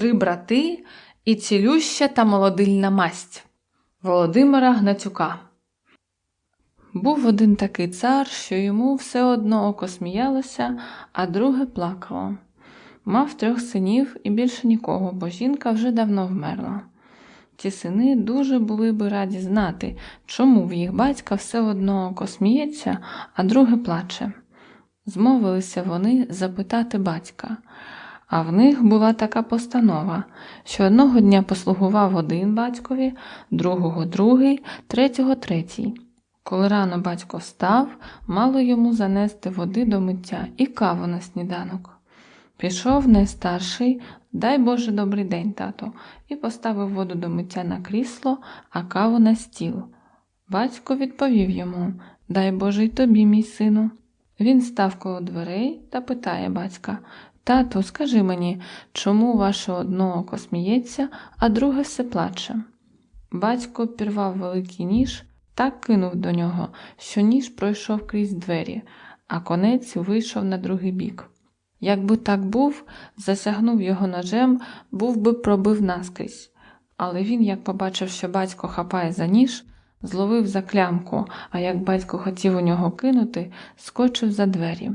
Три брати і цілюща та молодильна масть Володимира Гнатюка. Був один такий цар, що йому все одно око сміялося, а друге плакало. Мав трьох синів і більше нікого, бо жінка вже давно вмерла. Ті сини дуже були би раді знати, чому в їх батька все одно око сміється, а друге плаче. Змовилися вони запитати батька. А в них була така постанова, що одного дня послугував один батькові, другого другий, третього третій. Коли рано батько встав, мало йому занести води до миття і каву на сніданок. Пішов найстарший, дай Боже добрий день, тато, і поставив воду до миття на крісло, а каву на стіл. Батько відповів йому Дай Боже й тобі, мій сину. Він став коло дверей та питає батька Тату, скажи мені, чому ваше одно око сміється, а друге все плаче? Батько пірвав великий ніж, так кинув до нього, що ніж пройшов крізь двері, а конець вийшов на другий бік. Якби так був, засягнув його ножем, був би пробив наскрізь. Але він, як побачив, що батько хапає за ніж, зловив за клямку, а як батько хотів у нього кинути, скочив за двері.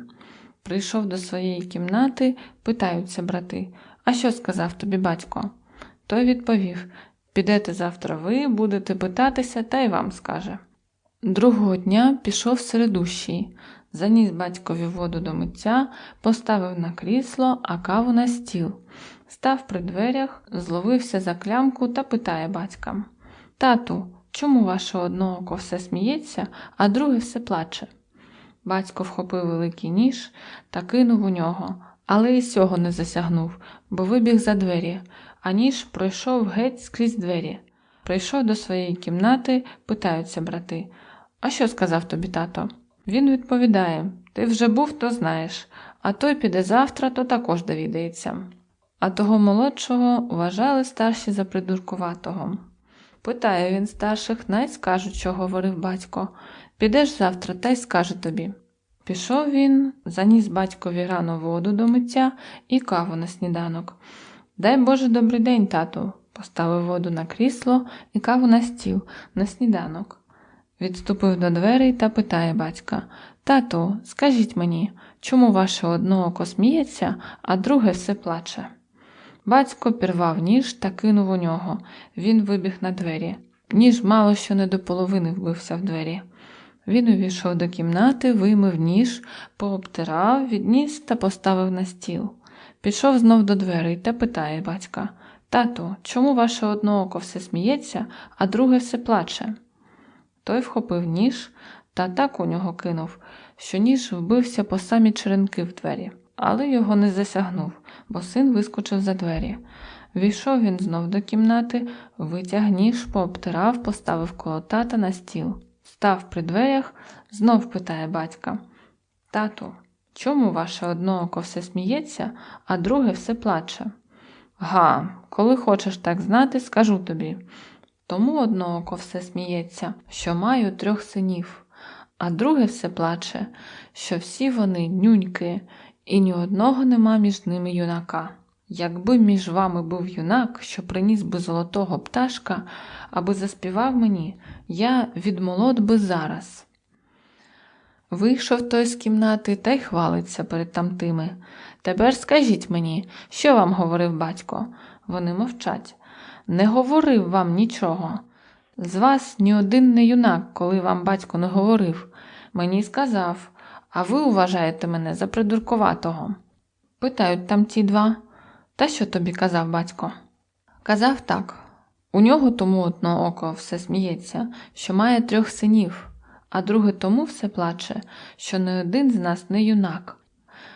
Прийшов до своєї кімнати, питаються брати, а що сказав тобі батько? Той відповів Підете завтра ви, будете питатися, та й вам скаже. Другого дня пішов середущий, заніс батькові воду до миття, поставив на крісло, а каву на стіл, став при дверях, зловився за клямку та питає батька Тату, чому ваше одно око все сміється, а друге все плаче? Батько вхопив великий ніж та кинув у нього, але і сього не засягнув, бо вибіг за двері, а ніж пройшов геть скрізь двері. Прийшов до своєї кімнати, питаються брати А що сказав тобі тато? Він відповідає Ти вже був, то знаєш, а той піде завтра, то також довідається. А того молодшого вважали старші за придуркуватого. Питає він старших, най скажуть, що говорив батько. Підеш завтра, та й скаже тобі. Пішов він, заніс батькові рано воду до миття і каву на сніданок. Дай Боже добрий день, тату, поставив воду на крісло і каву на стіл, на сніданок. Відступив до дверей та питає батька Тату, скажіть мені, чому ваше одно око сміється, а друге все плаче? Батько пірвав ніж та кинув у нього. Він вибіг на двері. Ніж мало що не до половини вбився в двері. Він увійшов до кімнати, виймив ніж, пообтирав, відніс та поставив на стіл. Пішов знов до дверей та питає батька Тату, чому ваше одно око все сміється, а друге все плаче? Той вхопив ніж та так у нього кинув, що ніж вбився по самі черенки в двері, але його не засягнув, бо син вискочив за двері. Війшов він знов до кімнати, витяг ніж, пообтирав, поставив коло тата на стіл. Став при дверях, знов питає батька Тату, чому ваше одно око все сміється, а друге все плаче? Га, коли хочеш так знати, скажу тобі. Тому одно око все сміється, що маю трьох синів, а друге все плаче, що всі вони нюньки, і ні одного нема між ними юнака. Якби між вами був юнак, що приніс би золотого пташка, аби заспівав мені, я відмолод би зараз. Вийшов той з кімнати та й хвалиться перед тамтими. Тепер скажіть мені, що вам говорив батько? Вони мовчать. Не говорив вам нічого. З вас ні один не юнак, коли вам батько не говорив. Мені сказав, а ви вважаєте мене за придуркуватого. Питають там ті два. Та що тобі казав батько? Казав так у нього тому одно око все сміється, що має трьох синів, а друге тому все плаче, що не один з нас не юнак.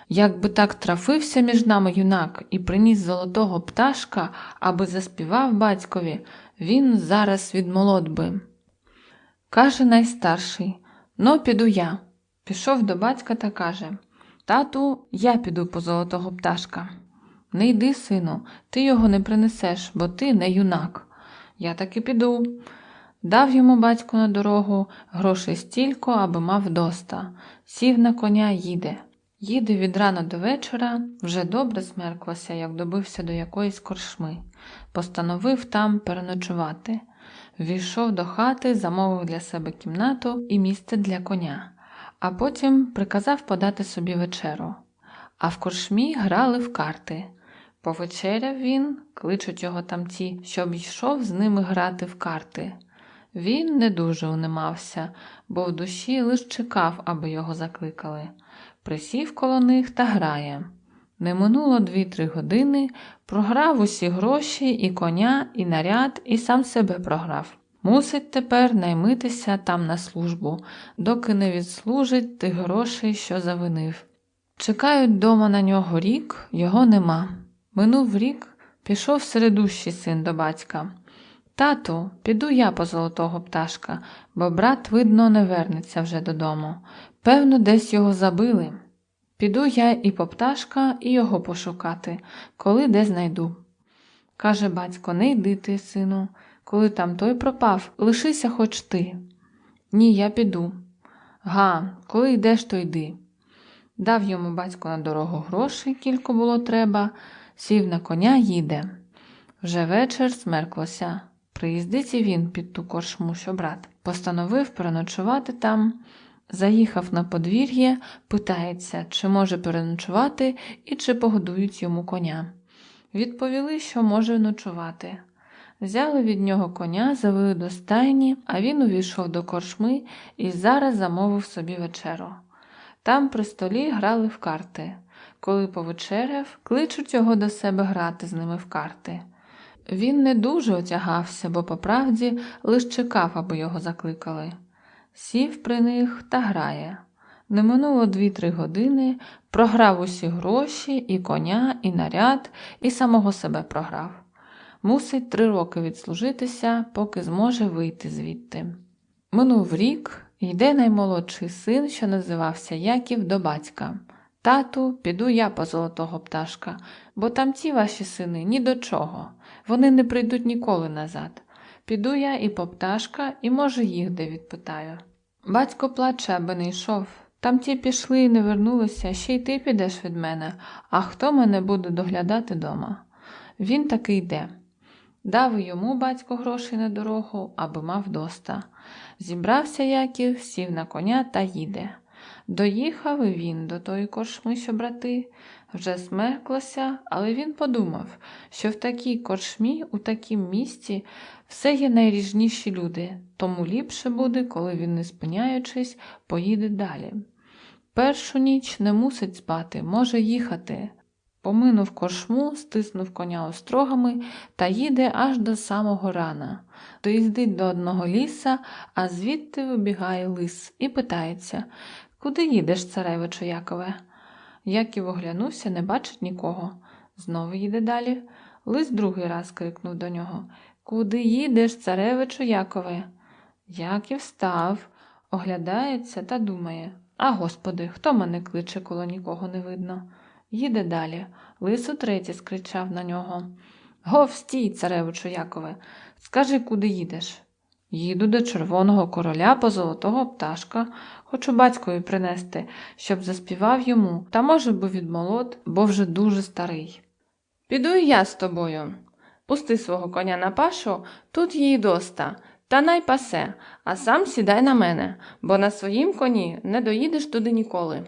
Якби так трафився між нами юнак і приніс золотого пташка, аби заспівав батькові, він зараз відмолод би. Каже найстарший Ну, піду я. Пішов до батька та каже Тату, я піду по золотого пташка. Не йди, сину, ти його не принесеш, бо ти не юнак. Я таки піду. Дав йому батько на дорогу грошей стільки, аби мав доста, сів на коня їде. Їде від рана до вечора, вже добре смерклося, як добився до якоїсь коршми. Постановив там переночувати. Війшов до хати, замовив для себе кімнату і місце для коня, а потім приказав подати собі вечеру. А в коршмі грали в карти. Повечеряв він, кличуть його там ті, щоб йшов з ними грати в карти. Він не дуже унимався, бо в душі лиш чекав, аби його закликали. Присів коло них та грає. Не минуло дві-три години, програв усі гроші, і коня, і наряд, і сам себе програв. Мусить тепер наймитися там на службу, доки не відслужить тих грошей, що завинив. Чекають дома на нього рік, його нема. Минув рік, пішов середущий син до батька. Тату, піду я по золотого пташка, бо брат, видно, не вернеться вже додому. Певно, десь його забили. Піду я і по пташка, і його пошукати, коли де знайду. Каже батько, не йди ти, сину, коли там той пропав, лишися хоч ти. Ні, я піду. Га, коли йдеш, то йди. Дав йому батько на дорогу грошей, кілько було треба, сів на коня, їде. Вже вечір смерклося. Приїздить і він під ту коршму, що брат. Постановив переночувати там, заїхав на подвір'я, питається, чи може переночувати і чи погодують йому коня. Відповіли, що може ночувати. Взяли від нього коня, завели до стайні, а він увійшов до коршми і зараз замовив собі вечеру. Там при столі грали в карти. Коли повечеряв, кличуть його до себе грати з ними в карти. Він не дуже отягався, бо по правді лиш чекав, аби його закликали. Сів при них та грає. Не минуло дві-три години, програв усі гроші, і коня, і наряд, і самого себе програв. Мусить три роки відслужитися, поки зможе вийти звідти. Минув рік, йде наймолодший син, що називався Яків, до батька. Тату, піду я по золотого пташка, бо там ті ваші сини ні до чого. Вони не прийдуть ніколи назад. Піду я і по пташка, і, може, їх де відпитаю. Батько плаче, аби не йшов. Там ті пішли і не вернулися, ще й ти підеш від мене, а хто мене буде доглядати дома? Він таки йде. Дав йому батько грошей на дорогу, аби мав доста. Зібрався Яків, сів на коня та їде. Доїхав він до тої коршми, що брати. Вже смерклося, але він подумав, що в такій коршмі, у такім місці, все є найріжніші люди, тому ліпше буде, коли він, не спиняючись, поїде далі. Першу ніч не мусить спати, може їхати. Поминув коршму, стиснув коня острогами та їде аж до самого рана. Доїздить до одного ліса, а звідти вибігає лис і питається Куди їдеш, царевичу Якове? Яків оглянувся, не бачить нікого. Знову їде далі. Лис другий раз крикнув до нього Куди їдеш, царевичу Якове? Яків став, оглядається та думає А господи, хто мене кличе, коли нікого не видно? Їде далі. Лис утретє скричав на нього. Гов, стій, царевичу Якове, скажи, куди їдеш? Їду до червоного короля по золотого пташка, хочу батькові принести, щоб заспівав йому, та, може, би відмолод, бо вже дуже старий. Піду і я з тобою. Пусти свого коня на пашу, тут її доста, та най пасе, а сам сідай на мене, бо на своїм коні не доїдеш туди ніколи.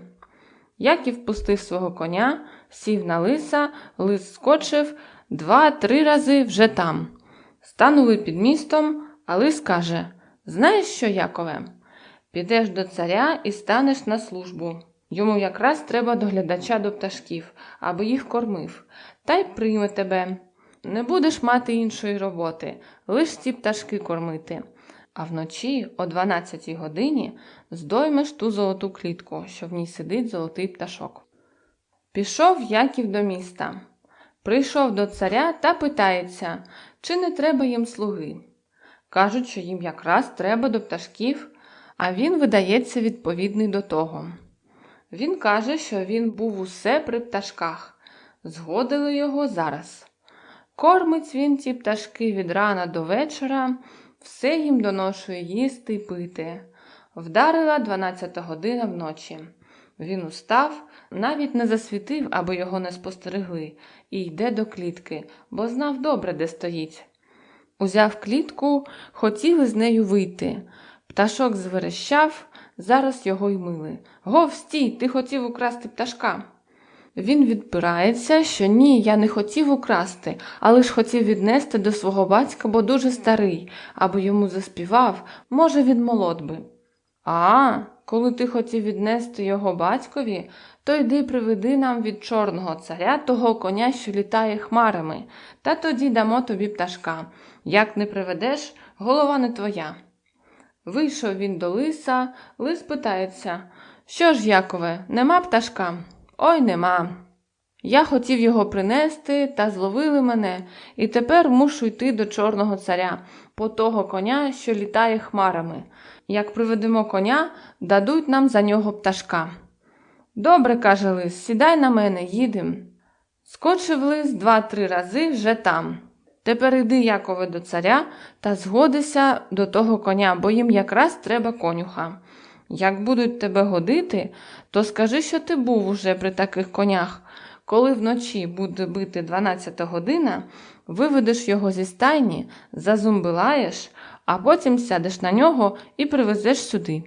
Яків пустив свого коня, сів на лиса, лис скочив два-три рази вже там. Станули під містом, а лис каже Знаєш що, Якове? Підеш до царя і станеш на службу. Йому якраз треба доглядача до пташків, аби їх кормив, та й прийме тебе. Не будеш мати іншої роботи, лиш ці пташки кормити. А вночі, о 12 годині, здоймеш ту золоту клітку, що в ній сидить золотий пташок. Пішов Яків до міста. Прийшов до царя та питається, чи не треба їм слуги. Кажуть, що їм якраз треба до пташків, а він видається відповідний до того. Він каже, що він був усе при пташках. Згодили його зараз. Кормить він ці пташки від рана до вечора, все їм доношує їсти й пити. Вдарила дванадцята година вночі. Він устав, навіть не засвітив, аби його не спостерегли, і йде до клітки, бо знав добре, де стоїть. Узяв клітку, хотіли з нею вийти. Пташок зверещав, зараз його й мили. Гов, стій, ти хотів украсти пташка. Він відпирається, що ні, я не хотів украсти, а лиш хотів віднести до свого батька, бо дуже старий, аби йому заспівав, може, від молодби. А, коли ти хотів віднести його батькові, то йди приведи нам від чорного царя того коня, що літає хмарами, та тоді дамо тобі пташка. Як не приведеш, голова не твоя. Вийшов він до лиса, лис питається Що ж, Якове, нема пташка? Ой нема. Я хотів його принести, та зловили мене, і тепер мушу йти до чорного царя, по того коня, що літає хмарами. Як приведемо коня, дадуть нам за нього пташка. Добре, каже лис, сідай на мене, їдем. Скочив лис два-три рази вже там. Тепер іди, Якове, до царя та згодися до того коня, бо їм якраз треба конюха. Як будуть тебе годити, то скажи, що ти був уже при таких конях. Коли вночі буде бити 12 година, виведеш його зі стайні, зазумбилаєш, а потім сядеш на нього і привезеш сюди.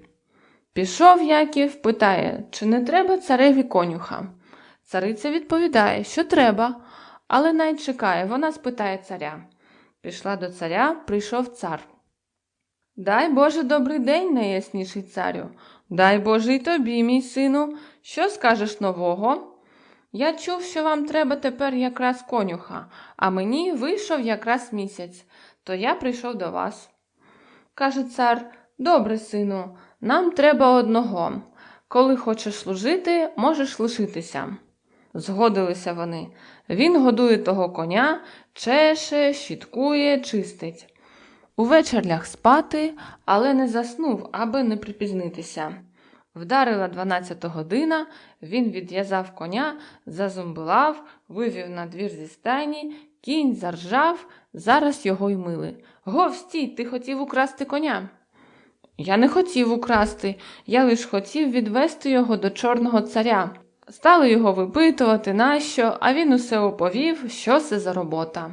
Пішов Яків, питає, чи не треба цареві конюха. Цариця відповідає, що треба, але навіть чекає, вона спитає царя. Пішла до царя, прийшов цар. Дай Боже добрий день, найясніший царю. Дай Боже й тобі, мій сину. Що скажеш нового? Я чув, що вам треба тепер якраз конюха, а мені вийшов якраз місяць, то я прийшов до вас. Каже цар, добре, сину, нам треба одного. Коли хочеш служити, можеш лишитися. Згодилися вони. Він годує того коня, чеше, щіткує, чистить. Увечір ляг спати, але не заснув, аби не припізнитися. Вдарила дванадцята година, він відв'язав коня, зазумбилав, вивів на двір зі стайні, кінь заржав, зараз його й мили. Гов, стій, ти хотів украсти коня. Я не хотів украсти, я лиш хотів відвести його до чорного царя. Стали його випитувати, нащо, а він усе оповів, що це за робота.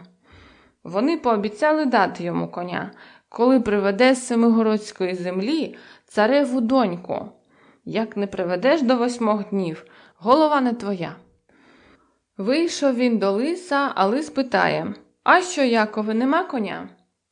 Вони пообіцяли дати йому коня, коли приведе з Семигородської землі цареву доньку. Як не приведеш до восьмох днів, голова не твоя. Вийшов він до лиса, а лис питає А що, Якове, нема коня?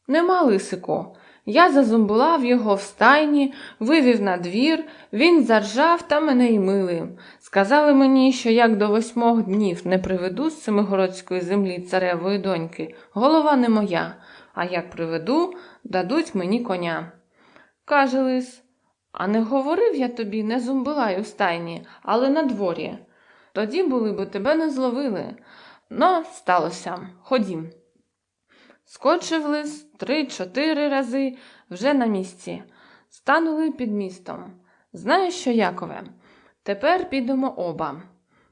Нема лисику. Я зазумбулав його в стайні, вивів на двір, він заржав та мене й мили. Сказали мені, що як до восьмох днів не приведу з Семигородської землі царевої доньки, голова не моя, а як приведу, дадуть мені коня. Каже лис, а не говорив я тобі, не зумбилай у стайні, але на дворі. Тоді були б тебе не зловили. Но сталося. Ходім. Скочив лис три-чотири рази вже на місці. Станули під містом. Знаєш що, Якове? Тепер підемо оба.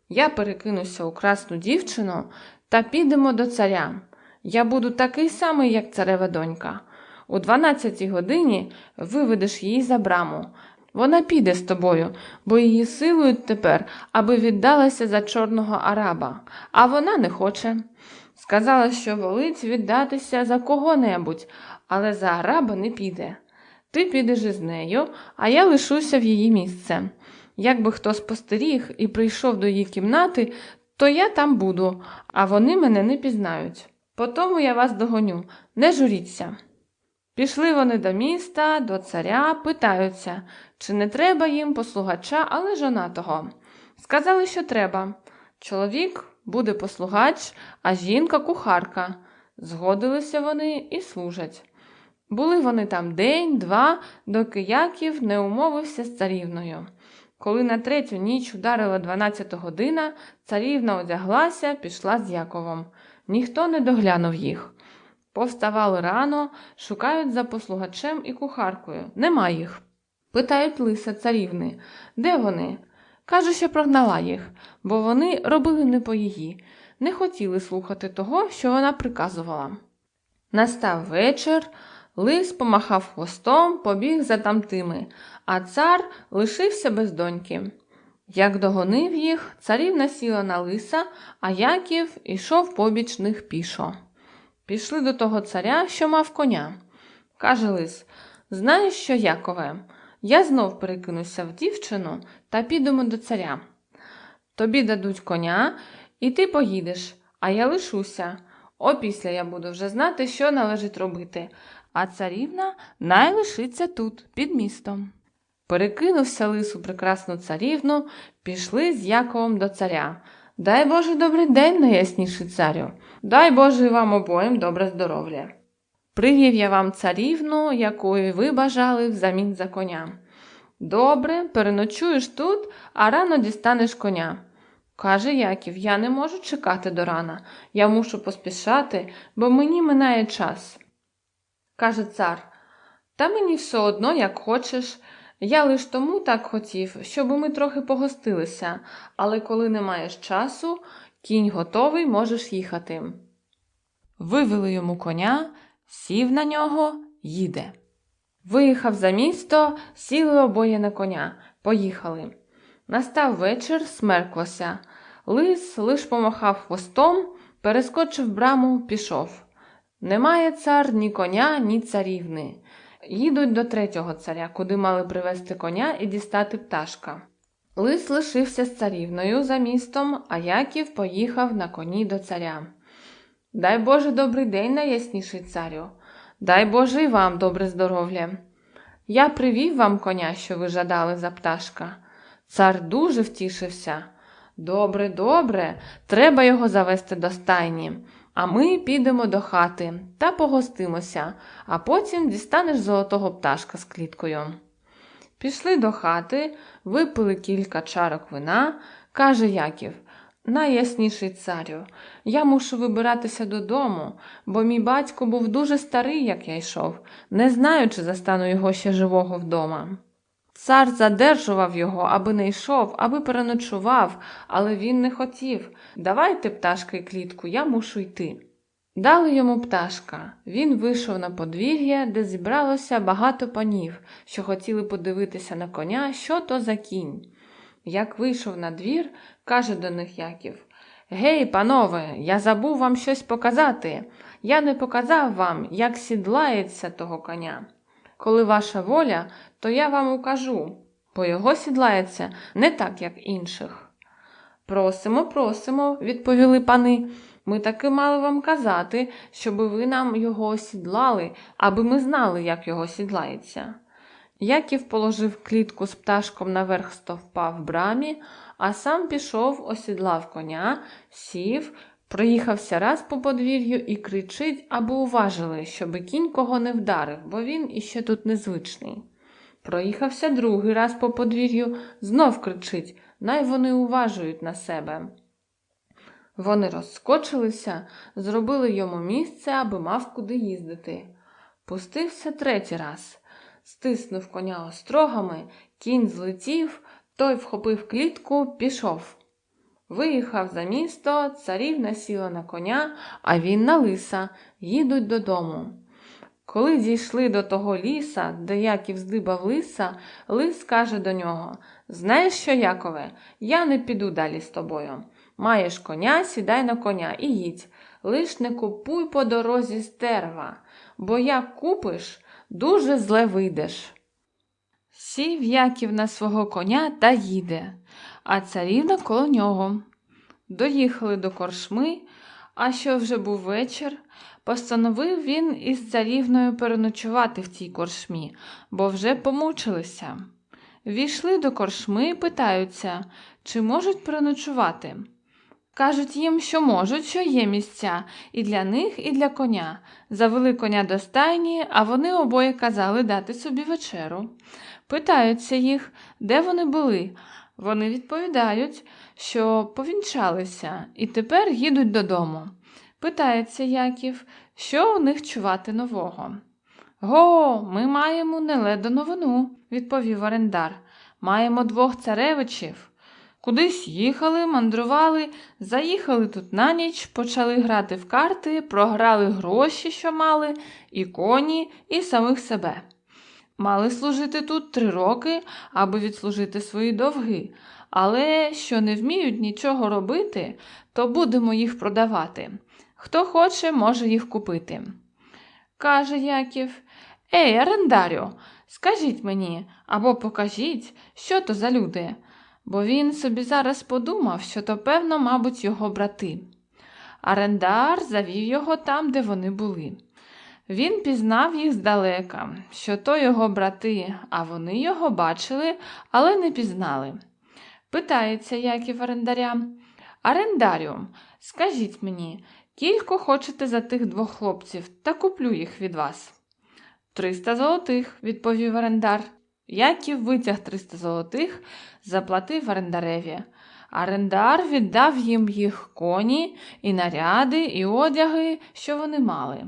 Я перекинуся у красну дівчину та підемо до царя. Я буду такий самий, як царева донька. У дванадцятій годині виведеш її за браму. Вона піде з тобою, бо її силують тепер, аби віддалася за чорного араба, а вона не хоче. Сказала, що волить віддатися за кого-небудь, але за араба не піде. Ти підеш із нею, а я лишуся в її місце. Якби хто спостеріг і прийшов до її кімнати, то я там буду, а вони мене не пізнають. Потому я вас догоню, не журіться. Пішли вони до міста, до царя, питаються, чи не треба їм послугача, але жонатого. Сказали, що треба. Чоловік буде послугач, а жінка кухарка. Згодилися вони і служать. Були вони там день, два, доки Яків не умовився з царівною. Коли на третю ніч ударила дванадцята година, царівна одяглася, пішла з Яковом. Ніхто не доглянув їх. Повставали рано, шукають за послугачем і кухаркою. Нема їх. Питають лиса царівни, де вони? Каже, що прогнала їх, бо вони робили не по її, не хотіли слухати того, що вона приказувала. Настав вечір, лис помахав хвостом, побіг за тамтими, а цар лишився без доньки. Як догонив їх, царівна сіла на лиса, а Яків ішов побіч них пішо. Пішли до того царя, що мав коня. Каже лис: Знаєш що, Якове, я знов перекинуся в дівчину та підемо до царя. Тобі дадуть коня, і ти поїдеш, а я лишуся. Опісля я буду вже знати, що належить робити, а царівна най лишиться тут, під містом. Перекинувся лис у прекрасну царівну, пішли з Яковом до царя. Дай Боже добрий день, найясніший царю, дай Боже вам обоїм добре здоров'я. Привів я вам царівну, якої ви бажали взамін за коня. Добре, переночуєш тут, а рано дістанеш коня. Каже Яків, я не можу чекати до рана, я мушу поспішати, бо мені минає час. Каже цар, та мені все одно, як хочеш. Я лиш тому так хотів, щоб ми трохи погостилися, але коли не маєш часу, кінь готовий, можеш їхати. Вивели йому коня, сів на нього, їде. Виїхав за місто, сіли обоє на коня, поїхали. Настав вечір, смерклося. Лис лиш помахав хвостом, перескочив браму, пішов. Немає цар ні коня, ні царівни. Їдуть до третього царя, куди мали привезти коня і дістати пташка. Лис лишився з царівною за містом, а Яків поїхав на коні до царя. Дай Боже добрий день, найясніший царю. Дай Боже і вам добре здоров'я. Я привів вам коня, що ви жадали за пташка. Цар дуже втішився. Добре, добре, треба його завести до стайні, а ми підемо до хати та погостимося, а потім дістанеш золотого пташка з кліткою. Пішли до хати, випили кілька чарок вина, каже Яків. Найясніший царю, я мушу вибиратися додому, бо мій батько був дуже старий, як я йшов, не знаю, чи застану його ще живого вдома. Цар задержував його, аби не йшов, аби переночував, але він не хотів. Давайте, пташка і клітку, я мушу йти. Дали йому пташка. Він вийшов на подвір'я, де зібралося багато панів, що хотіли подивитися на коня, що то за кінь. Як вийшов на двір, каже до них Яків Гей, панове, я забув вам щось показати. Я не показав вам, як сідлається того коня. Коли ваша воля, то я вам укажу, бо його сідлається не так, як інших. Просимо, просимо, відповіли пани. Ми таки мали вам казати, щоби ви нам його осідлали, аби ми знали, як його сідлається. Яків положив клітку з пташком наверх стовпа в брамі, а сам пішов, осідлав коня, сів, проїхався раз по подвір'ю і кричить, аби уважили, щоби кінь кого не вдарив, бо він іще тут незвичний. Проїхався другий раз по подвір'ю, знов кричить, най вони уважують на себе. Вони розскочилися, зробили йому місце, аби мав куди їздити. Пустився третій раз, стиснув коня острогами, кінь злетів, той вхопив клітку, пішов. Виїхав за місто, царівна сіла на коня, а він на лиса, їдуть додому. Коли дійшли до того ліса, де Яків здибав лиса, лис каже до нього Знаєш що, Якове, я не піду далі з тобою. Маєш коня, сідай на коня і їдь. Лиш не купуй по дорозі стерва, бо як купиш, дуже зле вийдеш. Сів Яків на свого коня та їде, а царівна коло нього. Доїхали до коршми, а що вже був вечір, постановив він із царівною переночувати в тій коршмі, бо вже помучилися. Війшли до коршми і питаються, чи можуть переночувати. Кажуть їм, що можуть, що є місця, і для них, і для коня. Завели коня до стайні, а вони обоє казали дати собі вечеру. Питаються їх, де вони були. Вони відповідають, що повінчалися і тепер їдуть додому. Питається Яків, що у них чувати нового. Го, ми маємо неледу новину, відповів орендар. Маємо двох царевичів. Кудись їхали, мандрували, заїхали тут на ніч, почали грати в карти, програли гроші, що мали, і коні, і самих себе. Мали служити тут три роки, аби відслужити свої довги, але що не вміють нічого робити, то будемо їх продавати. Хто хоче, може їх купити. Каже Яків. Ей, орендарю, скажіть мені або покажіть, що то за люди, бо він собі зараз подумав, що то, певно, мабуть, його брати. Арендар завів його там, де вони були. Він пізнав їх здалека, що то його брати, а вони його бачили, але не пізнали. Питається Яків орендаря. Арендарю, скажіть мені, кілько хочете за тих двох хлопців, та куплю їх від вас. Триста золотих, відповів орендар. Яків витяг триста золотих, заплатив орендареві. Орендар віддав їм їх коні, і наряди, і одяги, що вони мали.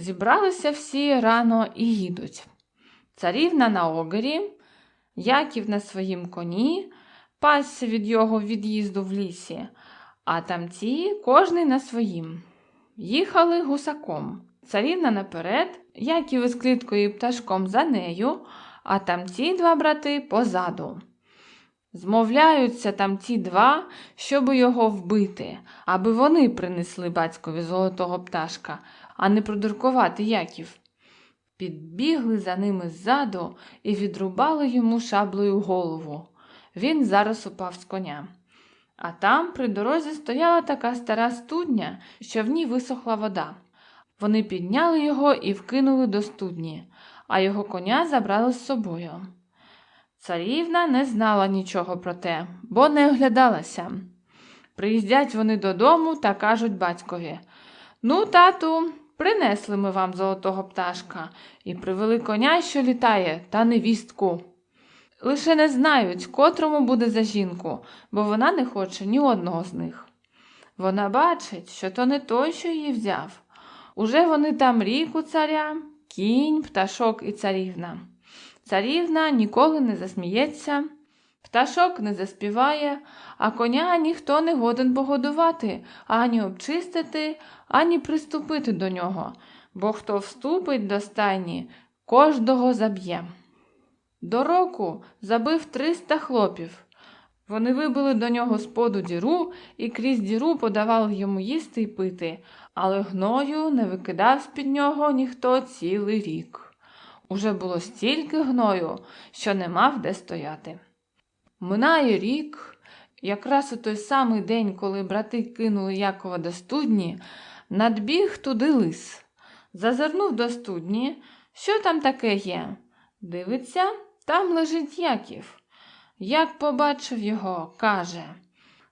Зібралися всі рано і їдуть. Царівна на огері, Яків на своїм коні, пасся від його від'їзду в лісі, а тамці кожний на своїм. Їхали гусаком. Царівна наперед, Яків із кліткою і пташком за нею, а тамці два брати позаду. Змовляються там ті два, щоб його вбити, аби вони принесли батькові золотого пташка, а не продуркувати Яків. Підбігли за ними ззаду і відрубали йому шаблею голову. Він зараз упав з коня. А там при дорозі стояла така стара студня, що в ній висохла вода. Вони підняли його і вкинули до студні, а його коня забрали з собою. Царівна не знала нічого про те, бо не оглядалася. Приїздять вони додому та кажуть батькові Ну, тату, принесли ми вам золотого пташка і привели коня, що літає, та невістку. Лише не знають, котрому буде за жінку, бо вона не хоче ні одного з них. Вона бачить, що то не той, що її взяв. Уже вони там рік у царя, кінь, пташок і царівна. Царівна ніколи не засміється, пташок не заспіває, а коня ніхто не годен погодувати, ані обчистити, ані приступити до нього, бо хто вступить до стайні, кожного заб'є. До року забив триста хлопів. Вони вибили до нього споду діру і крізь діру подавали йому їсти й пити, але гною не викидав з-під нього ніхто цілий рік. Уже було стільки гною, що не мав де стояти. Минає рік, якраз у той самий день, коли брати кинули Якова до студні, надбіг туди лис. Зазирнув до студні, що там таке є. Дивиться, там лежить Яків. Як побачив його, каже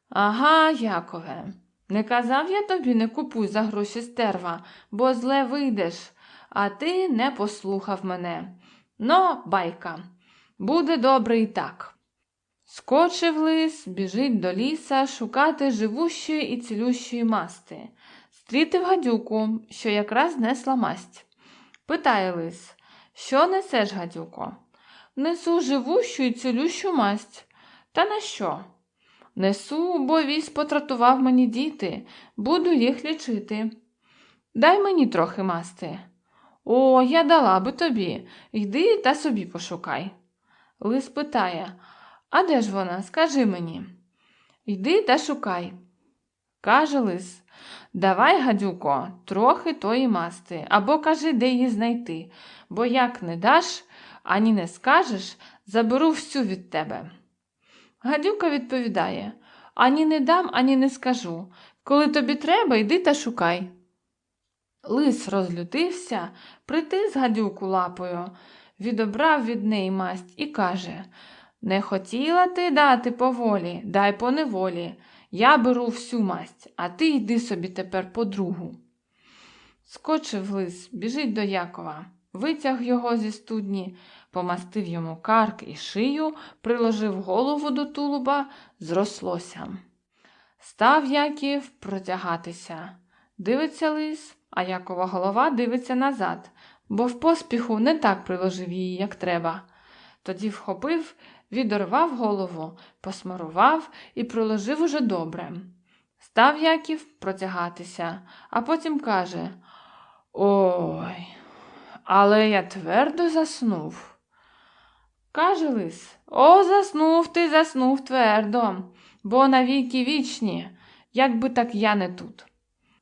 Ага, Якове, не казав я тобі не купуй за гроші стерва, бо зле вийдеш, а ти не послухав мене. Но, байка, буде добре і так. Скочив лис, біжить до ліса шукати живущої і цілющої масти. Стрітив гадюку, що якраз несла масть. Питає лис, що несеш, гадюко? Несу живущу і цілющу масть. Та на що? Несу, бо вісь потратував мені діти, буду їх лічити. Дай мені трохи масти. О, я дала би тобі. Йди та собі пошукай. Лис питає А де ж вона? Скажи мені. Йди та шукай. Каже лис Давай, гадюко, трохи тої масти, або кажи, де її знайти, бо як не даш, ані не скажеш, заберу всю від тебе. Гадюка відповідає Ані не дам, ані не скажу. Коли тобі треба, йди та шукай. Лис розлютився, притис гадюку лапою, відобрав від неї масть і каже Не хотіла ти дати поволі, дай по неволі. Я беру всю масть, а ти йди собі тепер по другу. Скочив лис, біжить до Якова, витяг його зі студні, помастив йому карк і шию, приложив голову до тулуба, зрослося. Став Яків протягатися. Дивиться лис, а Якова голова дивиться назад, бо в поспіху не так приложив її, як треба. Тоді вхопив, відорвав голову, посмарував і приложив уже добре. Став Яків протягатися, а потім каже Ой, але я твердо заснув. Каже лис, о, заснув ти, заснув твердо, бо навіки вічні, якби так я не тут.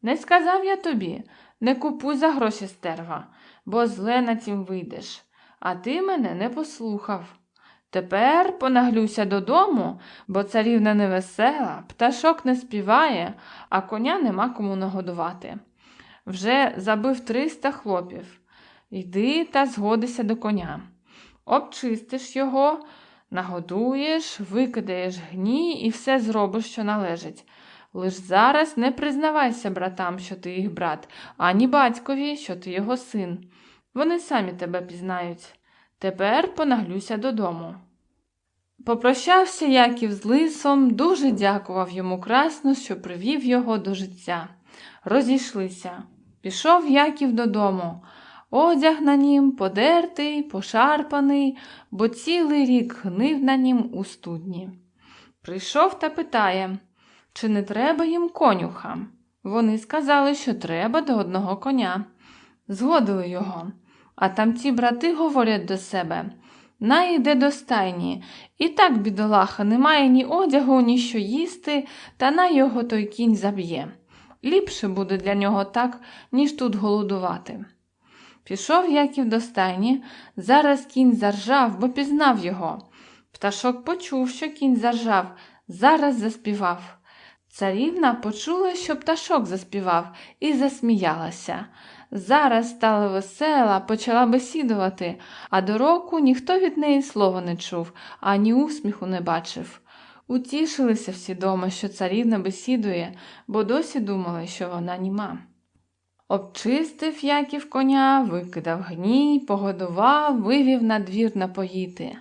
Не сказав я тобі, не купуй за гроші стерва, бо зле на цім вийдеш, а ти мене не послухав. Тепер понаглюся додому, бо царівна невесела, пташок не співає, а коня нема кому нагодувати. Вже забив триста хлопів. Йди та згодися до коня. Обчистиш його, нагодуєш, викидаєш гній і все зробиш, що належить. Лиш зараз не признавайся братам, що ти їх брат, ані батькові, що ти його син. Вони самі тебе пізнають. Тепер понаглюся додому. Попрощався Яків з лисом, дуже дякував йому красно, що привів його до життя. Розійшлися. Пішов Яків додому. Одяг на нім подертий, пошарпаний, бо цілий рік гнив на нім у студні. Прийшов та питає, чи не треба їм конюха. Вони сказали, що треба до одного коня. Згодили його. А там ті брати говорять до себе най йде до стайні. І так, бідолаха, немає ні одягу, ні що їсти, та най його той кінь заб'є. Ліпше буде для нього так, ніж тут голодувати. Пішов Яків до стайні, зараз кінь заржав, бо пізнав його. Пташок почув, що кінь заржав, зараз заспівав. Царівна почула, що пташок заспівав, і засміялася. Зараз стала весела, почала бесідувати, а до року ніхто від неї слова не чув, ані усміху не бачив. Утішилися всі дома, що царівна бесідує, бо досі думали, що вона німа. Обчистив Яків коня, викидав гній, погодував, вивів на двір напоїти.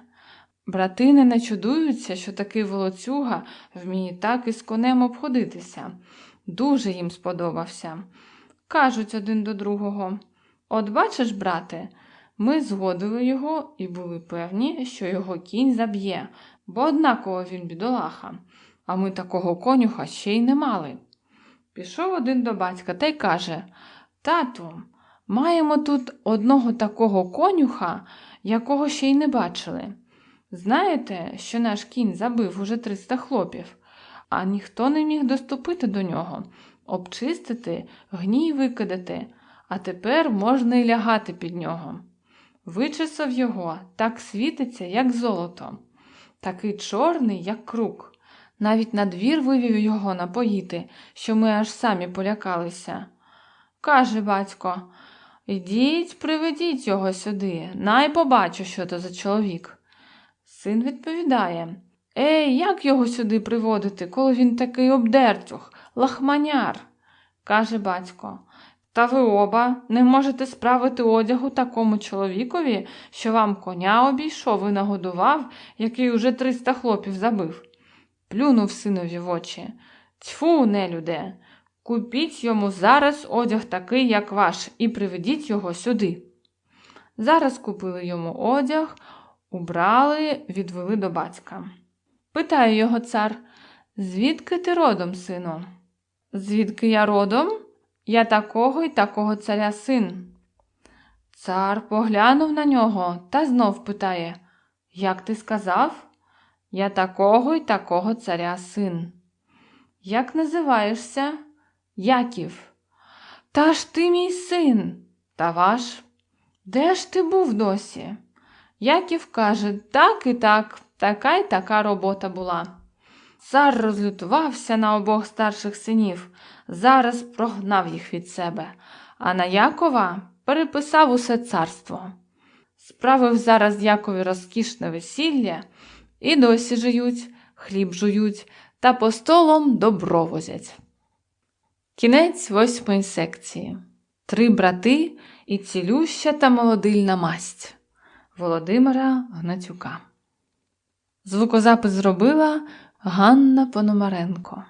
Брати не начудуються, що такий волоцюга вміє так із конем обходитися. Дуже їм сподобався. Кажуть один до другого От бачиш, брате, ми згодили його і були певні, що його кінь заб'є, бо однаково він бідолаха, а ми такого конюха ще й не мали. Пішов один до батька та й каже Тату, маємо тут одного такого конюха, якого ще й не бачили. Знаєте, що наш кінь забив уже триста хлопів, а ніхто не міг доступити до нього, обчистити, гній викидати, а тепер можна й лягати під нього. Вичесав його, так світиться, як золото, такий чорний, як крук. Навіть на двір вивів його напоїти, що ми аж самі полякалися. Каже батько, йдіть, приведіть його сюди, най побачу, що то за чоловік. Син відповідає Ей, як його сюди приводити, коли він такий обдертюх, лахманяр? каже батько. Та ви оба не можете справити одягу такому чоловікові, що вам коня обійшов і нагодував, який уже триста хлопів забив. Плюнув синові в очі. Тьфу, нелюде, купіть йому зараз одяг такий, як ваш, і приведіть його сюди. Зараз купили йому одяг, убрали, відвели до батька. Питає його цар, звідки ти родом, сину? Звідки я родом? Я такого й такого царя син. Цар поглянув на нього та знов питає Як ти сказав? Я такого й такого царя син. Як називаєшся? Яків. Та ж ти мій син, та ваш. Де ж ти був досі? Яків каже, так і так, така й така робота була. Цар розлютувався на обох старших синів, зараз прогнав їх від себе, а на Якова переписав усе царство. Справив зараз Якові розкішне весілля, і досі жують, хліб жують та по столом добро возять. Кінець восьмої секції. Три брати і цілюща та молодильна масть Володимира Гнатюка. Звукозапис зробила Ганна Пономаренко.